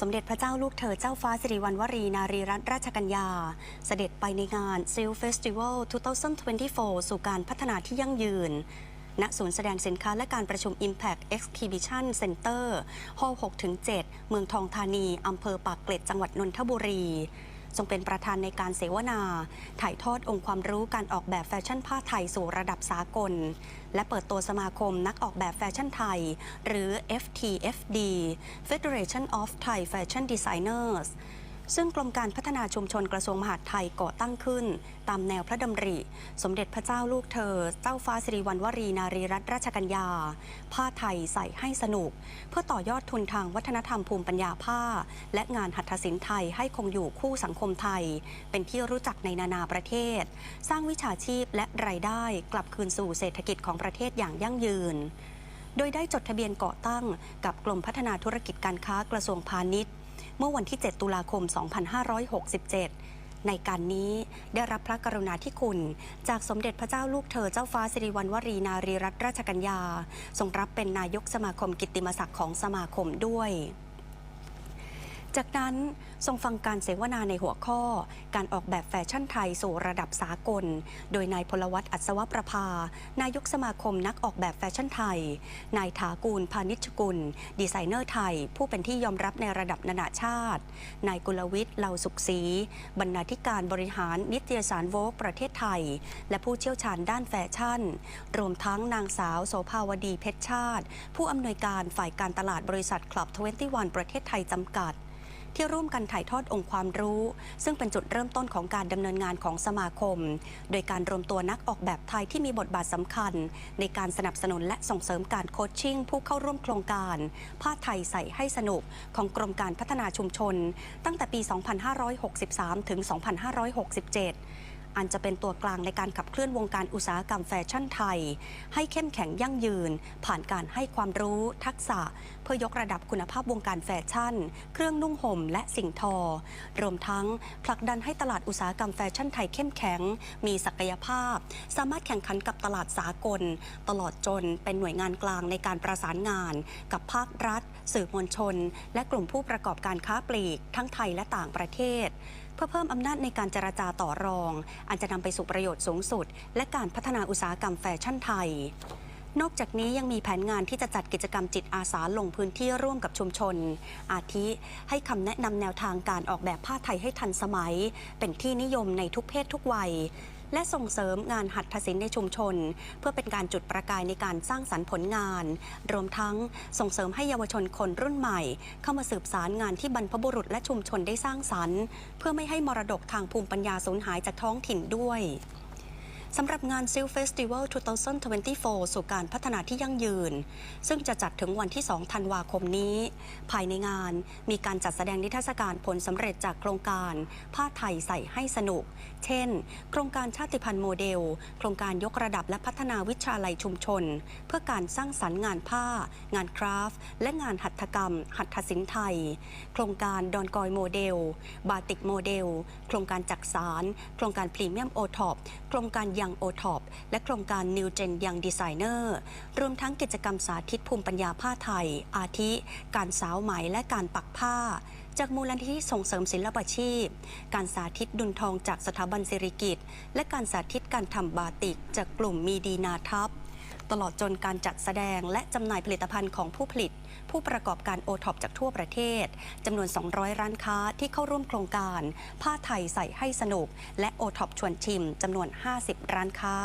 สมเด็จพระเจ้าลูกเธอเจ้าฟ้าสิริวัณวรีนารีรัตนราชกัญญา เสด็จไปในงาน s e ลเฟสติวัล2024 สู่การพัฒนาที่ยั่งยืน ณ ศูนย์แสดงสินค้าและการประชุม Impact Exhibition Center ฮอล6-7 เมืองทองธานี อำเภอปากเกร็ด จังหวัดนนทบุรี ทรงเป็นประธานในการเสวนา ถ่ายทอดองค์ความรู้การออกแบบแฟชั่นผ้าไทยสู่ระดับสากล และเปิดตัวสมาคมนักออกแบบแฟชั่นไทย หรือ FTFD Federation of Thai Fashion Designers ซึ่งกรมการพัฒนาชุมชนกระทรวงมหาดไทยก่อตั้งขึ้น ตามแนวพระดำริ สมเด็จพระเจ้าลูกเธอ เจ้าฟ้าสิริวัณวรีนารีรัตนราชกัญญา ผ้าไทยใส่ให้สนุก เพื่อต่อยอดทุนทางวัฒนธรรมภูมิปัญญาผ้า และงานหัตถศิลป์ไทยให้คงอยู่คู่สังคมไทย เป็นที่รู้จักในนานาประเทศ สร้างวิชาชีพและรายได้กลับคืนสู่เศรษฐกิจของประเทศอย่างยั่งยืน โดยได้จดทะเบียนก่อตั้งกับกรมพัฒนาธุรกิจการค้ากระทรวงพาณิชย์ เมื่อวันที่ 7 ตุลาคม 2567 ในการนี้ได้รับพระกรุณาธิคุณ จากสมเด็จพระเจ้าลูกเธอเจ้าฟ้าสิริวัณวรีนารีรัตนราชกัญญาทรงรับเป็นนายกสมาคมกิตติมศักดิ์ของสมาคมด้วย จากนั้นทรงฟังการเสวนาในหัวข้อ การออกแบบแฟชั่นไทยสู่ระดับสากล โดยนายพลวัตอัศวประภา นายกสมาคมนักออกแบบแฟชั่นไทย นายถากูลพานิชกุล ดีไซเนอร์ไทย ผู้เป็นที่ยอมรับในระดับนานาชาติ นายกุลวิทย์เหล่าสุขศรีบรรณาธิการบริหารนิตยสารโวกประเทศไทย และผู้เชี่ยวชาญด้านแฟชั่น รวมทั้งนางสาวโสภาวดีเพชรชาติ ผู้อำนวยการฝ่ายการตลาดบริษัทคลับ21ประเทศไทยจำกัด ที่ร่วมกันถ่ายทอดองค์ความรู้ ซึ่งเป็นจุดเริ่มต้นของการดำเนินงานของสมาคม โดยการรวมตัวนักออกแบบไทยที่มีบทบาทสำคัญ ในการสนับสนุนและส่งเสริมการโคชชิ่งผู้เข้าร่วมโครงการผ้าไทยใส่ให้สนุกของกรมการพัฒนาชุมชน ตั้งแต่ปี 2563 ถึง 2567 อันจะเป็นตัวกลางในการขับเคลื่อนวงการอุตสาหกรรมแฟชั่นไทย ให้เข้มแข็งยั่งยืน ผ่านการให้ความรู้ ทักษะ เพื่อยกระดับคุณภาพวงการแฟชั่น เครื่องนุ่งห่มและสิ่งทอ รวมทั้งผลักดันให้ตลาดอุตสาหกรรมแฟชั่นไทยเข้มแข็ง มีศักยภาพ สามารถแข่งขันกับตลาดสากล ตลอดจนเป็นหน่วยงานกลางในการประสานงาน กับภาครัฐ สื่อมวลชน และกลุ่มผู้ประกอบการค้าปลีก ทั้งไทยและต่างประเทศ เพื่อเพิ่มอำนาจในการเจรจาต่อรอง อันจะนำไปสู่ประโยชน์สูงสุด และการพัฒนาอุตสาหกรรมแฟชั่นไทย นอกจากนี้ยังมีแผนงานที่จะจัดกิจกรรมจิตอาสาลงพื้นที่ร่วมกับชุมชน อาทิให้คำแนะนำแนวทางการออกแบบผ้าไทยให้ทันสมัย เป็นที่นิยมในทุกเพศทุกวัย และส่งเสริมงานหัตถศิลป์ในชุมชน เพื่อเป็นการจุดประกายในการสร้างสรรค์ผลงาน รวมทั้งส่งเสริมให้เยาวชนคนรุ่นใหม่ เข้ามาสืบสารงานที่บรรพบุรุษและชุมชนได้สร้างสรรค์ เพื่อไม่ให้มรดกทางภูมิปัญญาสูญหายจากท้องถิ่นด้วย สำหรับงาน s i l Festival 2024 สู่การพัฒนาที่ยั่งยืน ซึ่งจะจัดถึงวันที่ 2 ธันวาคมนี้ ภายในงานมีการจัดแสดงนิทรรศการผลสำเร็จจากโครงการ ผ้าไทยใส่ให้สนุก เช่น โครงการชาติพันธุ์โมเดล โครงการยกระดับและพัฒนาวิชาลัยชุมชน เพื่อการสร้างสรรค์งานผ้า งานคราฟต์และงานหัตถกรรม หัตถศิลป์ไทย โครงการดอนกอยโมเดล บาติกโมเดล โครงการจักสาร โครงการพรีเมียมโอท็อปโครงการยงโอท็อปและโครงการ New Gen Young Designer รวมทั้งกิจกรรมสาธิตภูมิปัญญาผ้าไทย อาทิ การสาวไหมและการปักผ้า จากมูลนิธิส่งเสริมศิลปาชีพ การสาธิตดุนทองจากสถาบันสิริกิตและการสาธิตการทำบาติกจากกลุ่มมีดีนาทัพ ตลอดจนการจัดแสดงและจำหน่ายผลิตภัณฑ์ของผู้ผลิต ผู้ประกอบการโอท็อปจากทั่วประเทศจำนวน 200 ร้านค้าที่เข้าร่วมโครงการ ผ้าไทยใส่ให้สนุก และโอท็อปชวนชิมจำนวน 50 ร้านค้า